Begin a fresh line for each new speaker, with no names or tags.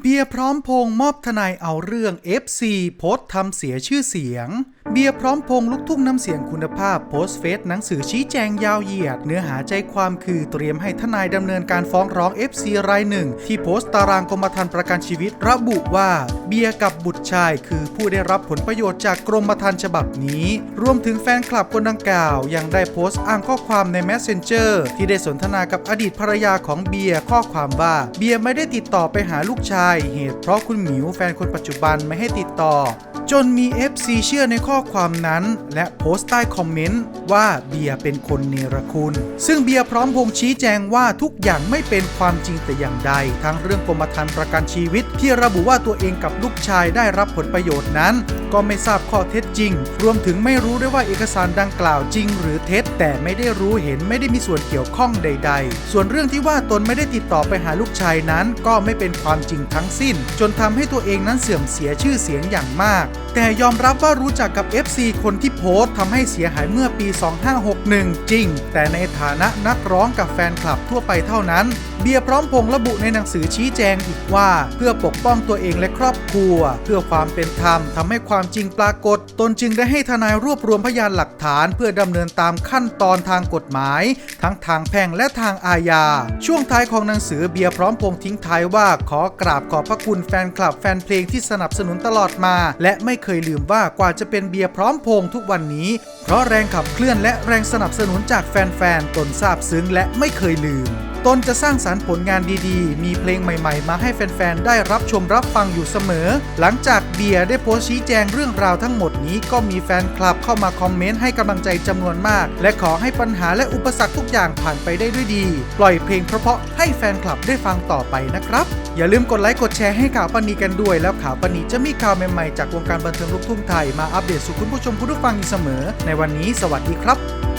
เบียร์พร้อมพงมอบทนายเอาเรื่อง FC โพสทำเสียชื่อเสียง เบียร์พร้อมพงลูกทุ่งน้ำเสียงคุณภาพโพสต์เฟซหนังสือชี้แจงยาวเหยียด เนื้อหาใจความคือเตรียมให้ทนายดำเนินการฟ้องร้อง FC รายหนึ่ง ที่โพสต์ตารางกรมธรรม์ประกันชีวิต ระบุว่า เบียร์กับบุตรชายคือผู้ได้รับผลประโยชน์จากกรมธรรม์ฉบับนี้ รวมถึงแฟนคลับคนดังกล่าว ยังได้โพสต์อ้างข้อความใน Messenger ที่ได้สนทนากับอดีตภรรยาของเบียร์ข้อความว่าเบียร์ไม่ได้ติดต่อไปหาลูกชาย เหตุเพราะคุณหมิวแฟนคนปัจจุบันไม่ให้ติดต่อ จนมี FC เชื่อในข้อความนั้น และโพสต์ใต้คอมเมนต์ว่าเบียร์เป็นคนเนรคุณ ซึ่งเบียร์พร้อมพงชี้แจงว่าทุกอย่างไม่เป็นความจริงแต่อย่างใด ทั้งเรื่องกรมธรรม์ประกันชีวิต ที่ระบุว่าตัวเองกับลูกชายได้รับผลประโยชน์นั้น ก็ไม่ทราบข้อเท็จจริง รวมถึงไม่รู้ด้วยว่าเอกสารดังกล่าวจริง หรือเท็จ แต่ไม่ได้รู้เห็นไม่ได้มีส่วนเกี่ยวข้องใด ๆ ส่วนเรื่องที่ว่าตนไม่ได้ติดต่อไปหาลูกชายนั้น ก็ไม่เป็นความจริงทั้งสิ้น จนทำให้ตัวเองนั้นเสื่อมเสียชื่อเสียงอย่างมากแต่ยอมรับว่ารู้จักกับ FC คนที่โพสต์ทำให้เสียหายเมื่อปี 2561 จริง แต่ในฐานะนักร้องกับแฟนคลับทั่วไปเท่านั้น เบียร์พร้อมพงระบุในหนังสือชี้แจงอีกว่า เพื่อปกป้องตัวเองและครอบครัว เพื่อความเป็นธรรมทำให้ความจริงปรากฏ ตนจึงได้ให้ทนายรวบรวมพยานหลักฐาน เพื่อดำเนินตามขั้นตอนทางกฎหมาย ทั้งทางแพ่งและทางอาญา ช่วงท้ายของหนังสือเบียร์พร้อมพงทิ้งท้ายว่าขอกราบขอบพระคุณแฟนคลับแฟนเพลงที่สนับสนุนตลอดมา และไม่ไม่เคยลืมว่ากว่าจะเป็นเบียร์พร้อมพงทุกวันนี้ เพราะแรงขับเคลื่อนและแรงสนับสนุนจากแฟนๆตนซาบซึ้งและไม่เคยลืม ตนจะสร้างสารรค์ผลงานดีๆ มีเพลงใหม่ๆ มาให้แฟนๆ ได้รับชมรับฟังอยู่เสมอ หลังจากเบียร์ได้โพสต์ชี้แจงเรื่องราวทั้งหมดนี้ก็มีแฟนคลับเข้ามาคอมเมนต์ให้กำลังใจจำนวนมาก และขอให้ปัญหาและอุปสรรคทุกอย่างผ่านไปได้ด้วยดี ปล่อยเพลงเพราะๆให้แฟนคลับได้ฟังต่อไปนะครับ อย่าลืมกดไลค์กดแชร์ให้ข่าวปนีกันด้วย แล้วข่าวปนีจะมีข่าวใหม่ๆจากวงการบันเทิงลูกทุ่งไทยมาอัปเดตสู่คุณผู้ชมคุณผู้ฟังอยู่เสมอ ในวันนี้สวัสดีครับ